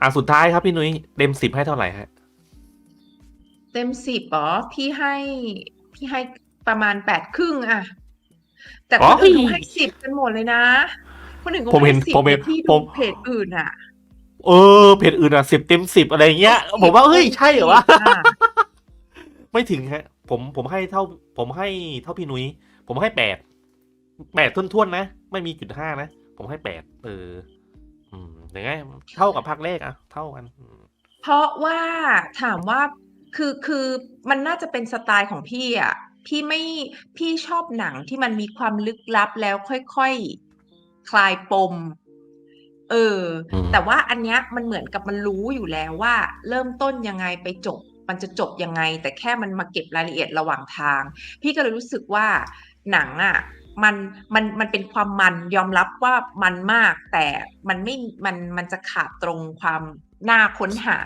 อะสุดท้ายครับพี่นุ้ยเต็มสิบให้เท่าไหร่ฮะเต็มสิบเหรอพี่ให้พี่ให้ประมาณแปดครึ่งอะแต่อ๋คอนอื่นเขาให้สิบกันหมดเลยนะคนอื่นผมเขาเห็ให้นสิบผมเห็นแต่พี่ผดูมเพจอื่นอะเออเพจอื่นอะสิบเต็มสิบอะไรเงี้ย ผมว่าเฮ้ยใช่เหรอวะอะไม่ถึงฮะ ผมผมให้เท่า ผมให้เท่าพี่นุ้ยผมให้แปดแปดท้วนๆนะ ไม่มีจุดห้านะ ผมให้แปดเออ อืมยังไงเท่ากับภาคแรกอะเท่ากันอืมเพราะว่าถามว่าคือคือมันน่าจะเป็นสไตล์ของพี่อะพี่ไม่พี่ชอบหนังที่มันมีความลึกลับแล้วค่อยๆ คลายปม เอออืมแต่ว่าอันเนี้ยมันเหมือนกับมันรู้อยู่แล้วว่า เริ่มต้นยังไงไปจบ มันจะจบยังไง แต่แค่มันมาเก็บรายละเอียดระหว่างทาง พี่ก็เลยรู้สึกว่าหนังอะ มันมันมันเป็นความมันยอมรับว่ามันมาก แต่มันไม่มันมันจะขาดตรงความน่าค้นหา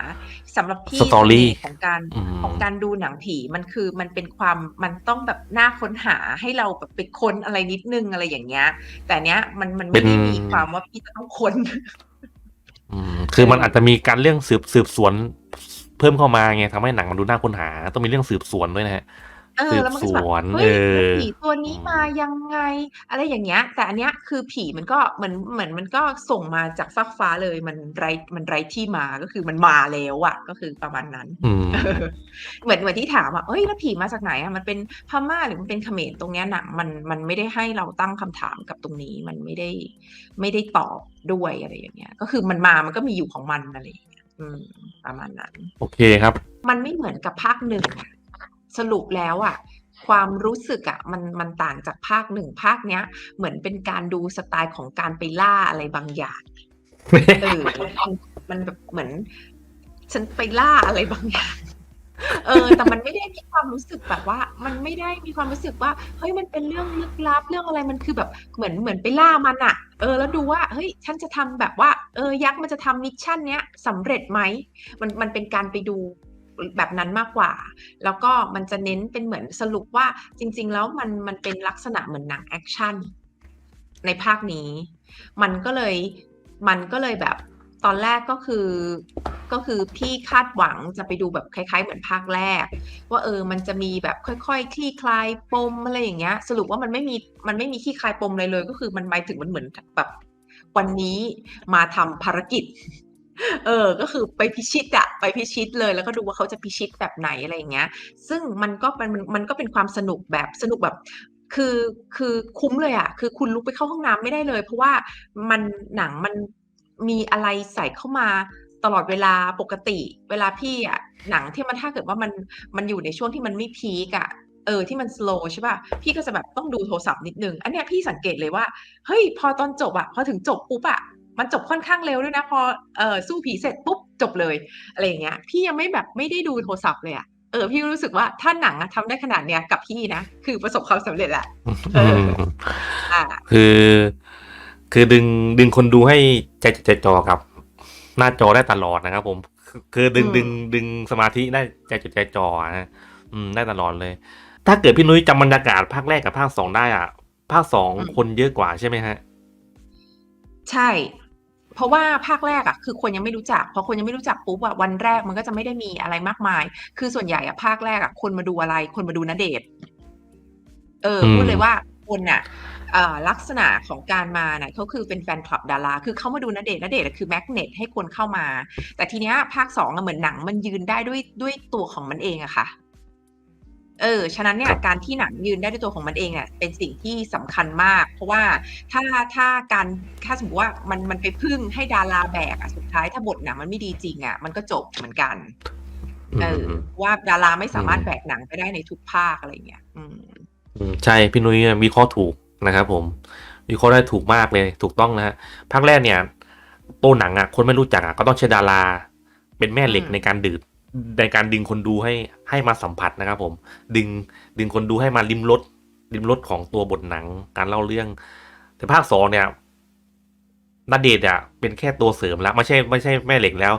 สำหรับพี่สตอรี่เสน่ห์ของการอืมของการดูหนังผีมันคือมันเป็นความมันต้องแบบน่าค้นหาให้เราแบบไปค้นอะไรนิดนึงอะไรอย่างเงี้ย แต่เนี้ยมันมันไม่ได้มีความว่าพี่จะต้องค้นอืมคือมันอาจจะมีการเรื่องสืบสืบสวน เพิ่มเข้ามาไงทำให้หนังมันดูน่าค้นหา ต้องมีเรื่องสืบสวนด้วยนะฮะ เออแล้วมันก็จะแบบสืบสวน เฮ้ยเออผีตัวนี้มายังไง อะไรอย่างเงี้ย แต่อันเนี้ย คือผีมันก็เหมือน เหมือนมันก็ส่งมาจากฟากฟ้าเลย มันไรมันไรที่มา ก็คือมันมาแล้วอะ ก็คือประมาณนั้น อืมเออเหมือน เหมือนที่ถามอะเอ้ย แล้วผีมาจากไหนอะมันเป็นพม่า หรือมันเป็นเขมร ตรงเนี้ยหนังมัน มันไม่ได้ให้เราตั้งคำถามกับตรงนี้ มันไม่ได้ ไม่ได้ตอบด้วย อะไรอย่างเงี้ย ก็คือมันมา มันก็มีอยู่ของมัน อะไรอย่างเงี้ย อืม ประมาณนั้น โอเคครับ มันไม่เหมือนกับภาคหนึ่งอะ สรุปแล้วอะความรู้สึกอะมันมันต่างจากภาคหนึ่งภาคเนี้ย เหมือนเป็นการดูสไตล์ของการไปล่าอะไรบางอย่างเออมันมันแบบเหมือน ฉันไปล่าอะไรบางอย่างเออ แต่มันไม่ได้มีความรู้สึกแบบว่า มันไม่ได้มีความรู้สึกว่า เฮ้ย มันเป็นเรื่องลึกลับ เรื่องอะไร มันคือแบบ เหมือน เหมือนไปล่ามันอะเออ แล้วดูว่า เฮ้ย ฉันจะทำแบบว่า เออ ยักษ์มันจะทำมิชชั่นเนี้ยสำเร็จไหม มัน มันเป็นการไปดู แบบนั้นมากกว่า แล้วก็มันจะเน้นเป็นเหมือนสรุปว่าจริง ๆ แล้วมันมันเป็นลักษณะเหมือนหนังแอคชั่นในภาคนี้ มันก็เลยมันก็เลยแบบตอนแรกก็คือก็คือพี่คาดหวังจะไปดูแบบคล้าย ๆ เหมือนภาคแรก ว่าเออมันจะมีแบบค่อยๆคลี่คลายปมอะไรอย่างเงี้ย สรุปว่ามันไม่มีมันไม่มีคลี่คลายปมอะไรเลย ก็คือมันหมายถึงมันเหมือนแบบวันนี้มาทำภารกิจ เออ ก็คือไปพิชิตอะไปพิชิตเลย แล้วก็ดูว่าเขาจะพิชิตแบบไหนอะไรอย่างเงี้ย ซึ่งมันก็เป็นมันมันก็เป็นความสนุกแบบสนุกแบบ คือคือคุ้มเลยอะคือคุณลุกไปเข้าห้องน้ำไม่ได้เลย เพราะว่ามันหนังมันมีอะไรใส่เข้ามาตลอดเวลาปกติ เวลาพี่อะหนังที่มันถ้าเกิดว่ามันมันอยู่ในช่วงที่มันไม่พีกอะเออที่มันสโลใช่ป่ะพี่ก็จะแบบต้องดูโทรศัพท์นิดนึง อันเนี้ยพี่สังเกตเลยว่า เฮ้ย พอตอนจบอะพอถึงจบปุ๊บอะ มันจบค่อนข้างเร็วด้วยนะ พอเออสู้ผีเสร็จปุ๊บจบเลยอะไรอย่างเงี้ย พี่ยังไม่แบบไม่ได้ดูโทรศัพท์เลยอะเออพี่รู้สึกว่าถ้าหนังอะทำได้ขนาดเนี้ยกับพี่นะคือประสบความสำเร็จแหละเอออ่าคือ คือดึงดึงคนดูให้ใจจดใจจ่อกับ หน้าจอได้ตลอดนะครับผม คือคือดึงอืมดึงดึงสมาธิได้ใจจดใจจ่อนะอืมได้ตลอดเลย ถ้าเกิดพี่นุ้ยจำบรรยากาศภาคแรกกับภาคสองได้อะ ภาคสองคนเยอะกว่าใช่ไหมฮะ ใช่ เพราะว่าภาคแรกอะคือคนยังไม่รู้จักพอคนยังไม่รู้จักปุ๊บอะวันแรกมันก็จะไม่ได้มีอะไรมากมาย คือส่วนใหญ่อะภาคแรกอะคนมาดูอะไร คนมาดูณเดชน์เอออืมพูดเลยว่าคนน่ะเอ่อลักษณะของการมาน่ะเขาคือเป็นแฟนคลับดารา คือเขามาดูณเดชน์ณเดชน์อะคือแมกเนตให้คนเข้ามา แต่ทีเนี้ยภาคสองอะเหมือนหนังมันยืนได้ด้วยด้วยตัวของมันเองอะค่ะ เออ ฉะนั้นเนี่คยรับการที่หนังยืนได้ด้วยตัวของมันเองอะเป็นสิ่งที่สำคัญมาก เพราะว่าถ้าถ้าการ ถ้าสมมติว่ามันมันไปพึ่งให้ดาราแบกอะสุดท้ายถ้าบทหนังมันไม่ดีจริงอะมันก็จบเหมือนกันเออมเพราะว่าดาราไม่สามารถอืมแบกหนังไปได้ในทุกภาคอะไรเงี้ยอืมอืมใช่พี่นุ้ยมีข้อถูกนะครับผมมีข้อได้ถูกมากเลยถูกต้องนะฮะภาคแรกเนี่ยตัวหนังอะคนไม่รู้จักอะก็ต้องใช้ดารา เป็นแม่เหล็กอืมในการดืดในการดึงคนดูให้ให้มาสัมผัสนะครับผม ดึงดึงคนดูให้มาริมรสริมรสของตัวบทหนังการเล่าเรื่อง แต่ภาคสองเนี่ย นาเดชน์อะเป็นแค่ตัวเสริมแล้วไม่ใช่ไม่ใช่แม่เหล็กแล้ว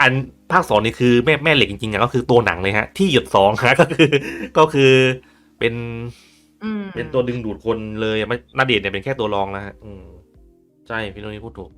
อันภาคสองนี่คือแม่แม่เหล็กจริงๆอะก็คือตัวหนังเลยฮะ ที่หยดสองฮะก็คือ ก็คือเป็นอืมเป็นตัวดึงดูดคนเลยอะไม่นาเดชน์เนี่ยเป็นแค่ตัวรองนะฮะอืมใช่พี่นุ้ยพูดถูก